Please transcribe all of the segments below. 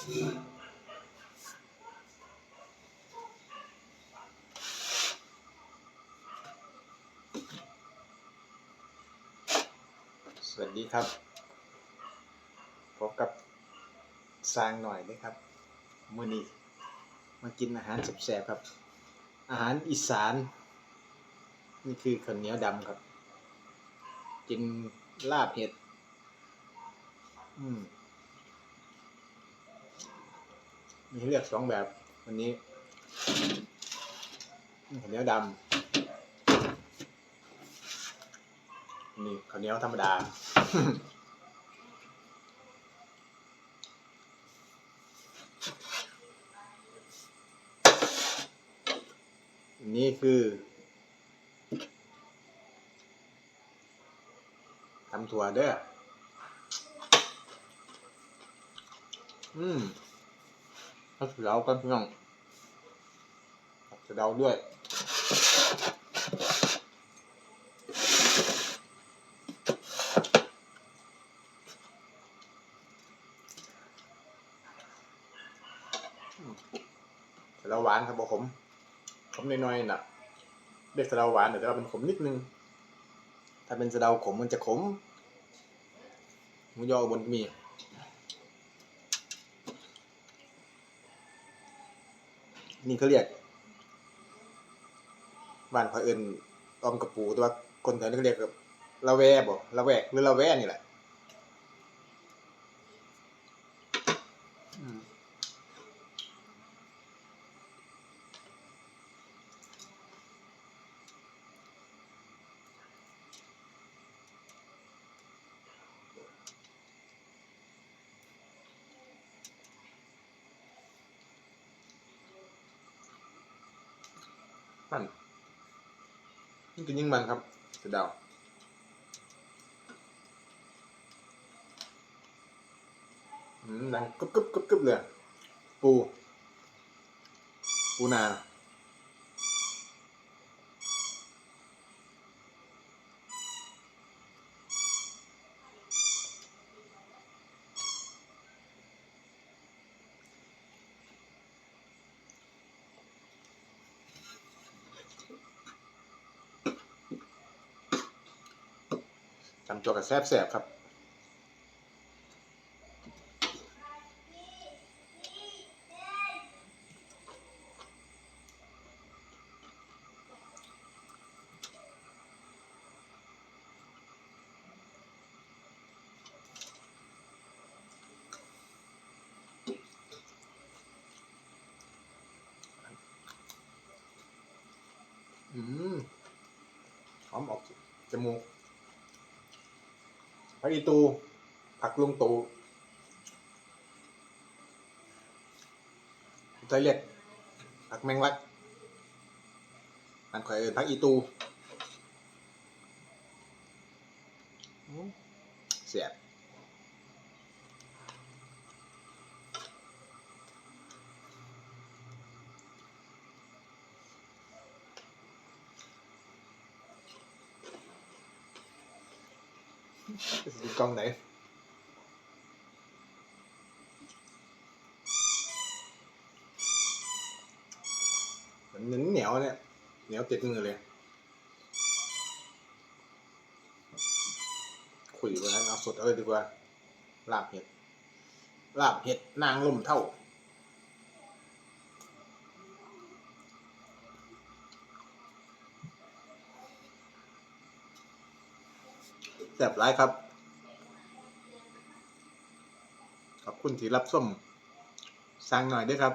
สวัสดีครับ พบกับสร้างหน่อยด้วยครับมือนี้มากินอาหารแซ่บๆครับ อาหารอีสาน นี่คือข้าวเหนียวดำครับ กินลาบเห็ด อืม มีให้เลือกสองแบบวันนี้ข้าวเหนียวดำนี่ข้าวเหนียวธรรมดานี่คือทำถั่วเด้ออืม ถ้าเดากันพี่น้องผักสะเดาด้วยสะเดาหวานครับผมขมน้อยๆน่ะเรียกสะเดาหวานแต่ว่าเป็นขมนิดนึง ถ้าเป็นสะเดาขมมันจะขมหมูยอบนมี นี่เขาเรียกบ้านเขาเอินออมกระปูแตัวาคนแถวนี้เขาเรียกแบบละแวบ่ละแวกหรือละแวนี่แหละ มันยิ่งกินยิ่งมันครับสะเดาดังกึบกึบกึบกึบเลยปู ปูนา จำตัวกับแซบแซบๆครับอืมหอมออกจมูก ผักอีตู ผักลุงตูไทยเล็กผักแมงลักอันข่อยเอินผักอีตูเสียบ ดูกล้องไหนมันเหนียวเหนียวเนี่ย เหนียวติดมือเลย คุยกันเอาสดเอาเลยดีกว่า ลาบเห็ด ลาบเห็ดนางลมเท่า แซ่บร้ายครับ ขอบคุณที่รับส้มสั่งหน่อยด้วยครับ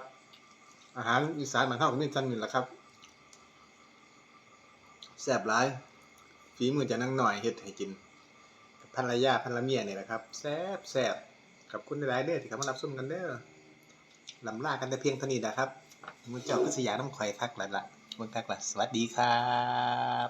อาหารอีสานมันเท่ากับมีจันมินแหละครับแซ่บร้ายฝีมือจะนั่งหน่อยเฮ็ดให้กินกับภรรยาภรรเมียเนี่แหละครับแซ่บแซ่บขอบคุณหลายเด้อที่เข้ามารับส้มกันเด้อลำลากันแต่เพียงเท่านี้นะครับมือเจ้าก็สยามน้ำข่อยคักแล้วล่ะบนคักละสวัสดีครับ